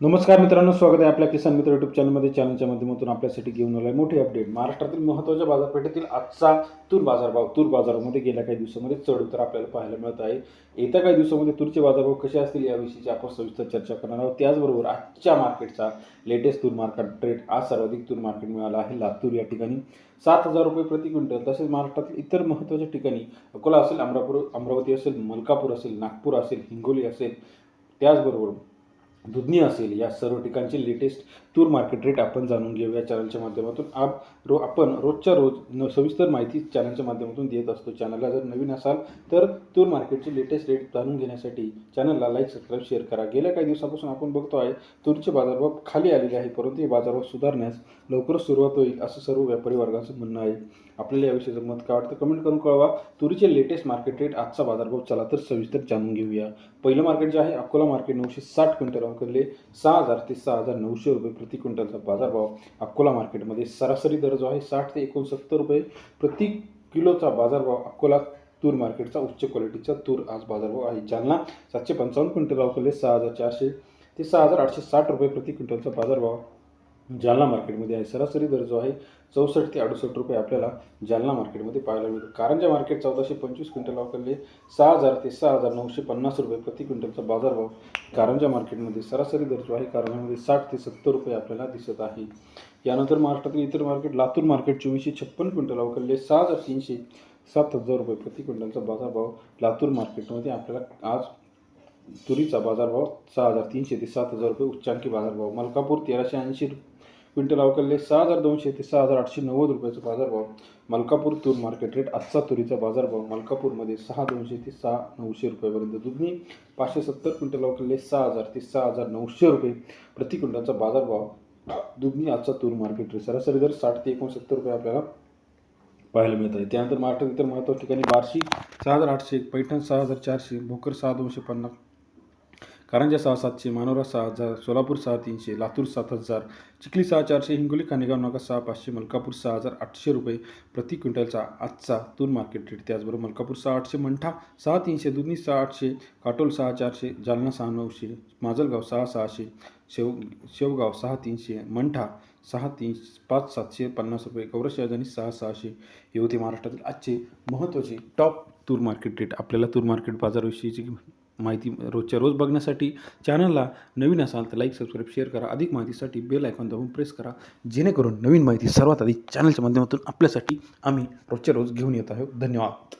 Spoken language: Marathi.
नमस्कार मित्रांनो स्वागत आहे आपल्या किसान मित्र युट्यूब चॅनलमध्ये चॅनलच्या माध्यमातून आपल्यासाठी घेऊन आलाय मोठी अपडेट महाराष्ट्रातील महत्त्वाच्या बाजारपेठेतील आजचा तूर बाजारभाव तूर बाजारामध्ये गेल्या काही दिवसामध्ये चढ उतार आपल्याला पाहायला मिळत आहे. येत्या काही दिवसामध्ये तूरचे बाजारभाव कसे असतील याविषयीची आपण सविस्तर चर्चा करणार आहोत. त्याचबरोबर आजच्या मार्केटचा लेटेस्ट तूर मार्केट रेट आज सर्वाधिक तूर मार्केट मिळाला आहे लातूर या ठिकाणी. सात हजार रुपये प्रति क्विंटल तसेच महाराष्ट्रातील इतर महत्त्वाच्या ठिकाणी अकोला असेल अमरापूर अमरावती असेल मलकापूर असेल नागपूर असेल हिंगोली असेल त्याचबरोबर दुधनी असेल या सर्व ठिकाणचे लेटेस्ट तूर मार्केट रेट आपण जाणून घेऊया चॅनलच्या माध्यमातून. आप रो आपण रोजच्या रोज न सविस्तर माहिती चॅनलच्या माध्यमातून देत असतो. चॅनलला जर नवीन असाल तर तूर मार्केटचे लेटेस्ट रेट जाणून घेण्यासाठी चॅनलला लाईक सबस्क्राईब शेअर करा. गेल्या काही दिवसापासून आपण बघतो आहे तूरचे बाजारभाव खाली आलेले आहे परंतु हे बाजारभाव सुधारण्यास लवकरच सुरुवात होईल असं सर्व व्यापारी वर्गाचं म्हणणं आहे. आपल्याला याविषयीचं मत काय वाटतं कमेंट करून कळवा. तुरीचे लेटेस्ट मार्केट रेट आजचा बाजारभाव चला तर सविस्तर जाणून घेऊया. पहिलं मार्केट जे आहे अकोला मार्केट नऊशे साठ क्विंटल अवकडले सहा हजार ते सहा हजार नऊशे रुपये प्रति क्विंटलचा बाजारभाव अकोला मार्केटमध्ये सरासरी दर जो आहे. साठ ते एकोणसत्तर रुपये प्रति किलोचा बाजारभाव अकोला तूर मार्केटचा उच्च क्वालिटीचा तूर आज बाजारभाव आहे. जालना सातशे पंचावन्न क्विंटल अवकडले सहा हजार चारशे ते सहा हजार आठशे साठ रुपये प्रति क्विंटलचा बाजारभाव जालना मार्केटमध्ये आहे. सरासरी दर जो आहे चौसष्ट ते अडुसष्ट रुपये आपल्याला जालना मार्केटमध्ये पाहायला मिळतो. कारंजा मार्केट चौदाशे पंचवीस क्विंटल अवकडले सहा हजार ते सहा हजार नऊशे पन्नास रुपये प्रति क्विंटलचा बाजारभाव कारंजा मार्केटमध्ये सरासरी दर जो आहे कारंजामध्ये साठ ते सत्तर रुपये आपल्याला दिसत आहे. यानंतर महाराष्ट्रातील इतर मार्केट लातूर मार्केट चोवीसशे छप्पन क्विंटल अवकडले सहा हजार तीनशे सात हजार रुपये प्रति क्विंटलचा बाजारभाव लातूर मार्केटमध्ये आपल्याला आज तुरीचा बाजारभाव सहा हजार तीनशे ते सात हजार रुपये उच्चांकी बाजारभाव मलकापूर तेराशे ऐंशी क्विंटल अवकडले सहा हजार दोनशे ते सहा हजार आठशे नव्वद रुपयाचा बाजारभाव. मलकापूर तूर मार्केट रेट आजचा तुरीचा बाजारभाव मलकापूरमध्ये सहा दोनशे ते सहा नऊशे रुपयापर्यंत दुधनी पाचशे सत्तर क्विंटल अवकडले सहा हजार ते सहा हजार नऊशे रुपये प्रति क्विंटलचा बाजारभाव दुधनी आजचा तूर मार्केट रेट सरासरी दर साठ ते एकोणसत्तर रुपये आपल्याला पाहायला मिळत आहे. त्यानंतर महाराष्ट्रात इतर महत्त्वाच्या ठिकाणी बार्शी सहा हजार आठशे पैठण सहा हजार चारशे भोकर सहा दोनशे पन्नास कारंजा सहा सातशे मानोरा सहा हजार सोलापूर सहा तीनशे लातूर सात हजार चिखली सहा चारशे हिंगोली खानेगाव नाका सहा पाचशे मलकापूर सहा हजार आठशे रुपये प्रति क्विंटलचा आजचा तूर मार्केट रेट त्याचबरोबर मलकापूर सहा आठशे मंठा सहा तीनशे दुधनी सहा आठशे काटोल सहा चारशे जालना सहा नऊशे माजलगाव सहा सहाशे शेव शेवगाव सहा तीनशे मंठा सहा तीन पाच सातशे पन्नास रुपये कौरश राजधानी सहा सहाशे. हे होते महाराष्ट्रातील आजचे महत्त्वाचे टॉप तूर मार्केट रेट आपल्याला तूर मार्केट बाजाराविषयीची माहिती रोजच्या रोज बघण्यासाठी चॅनलला नवीन असाल तर लाईक सबस्क्राईब शेअर करा. अधिक माहितीसाठी बेल आयकॉन दाबून प्रेस करा. जेणेकरून नवीन माहिती सर्वात आधी चॅनलच्या माध्यमातून आपल्यासाठी आम्ही रोजच्या रोज घेऊन येत आहोत. धन्यवाद.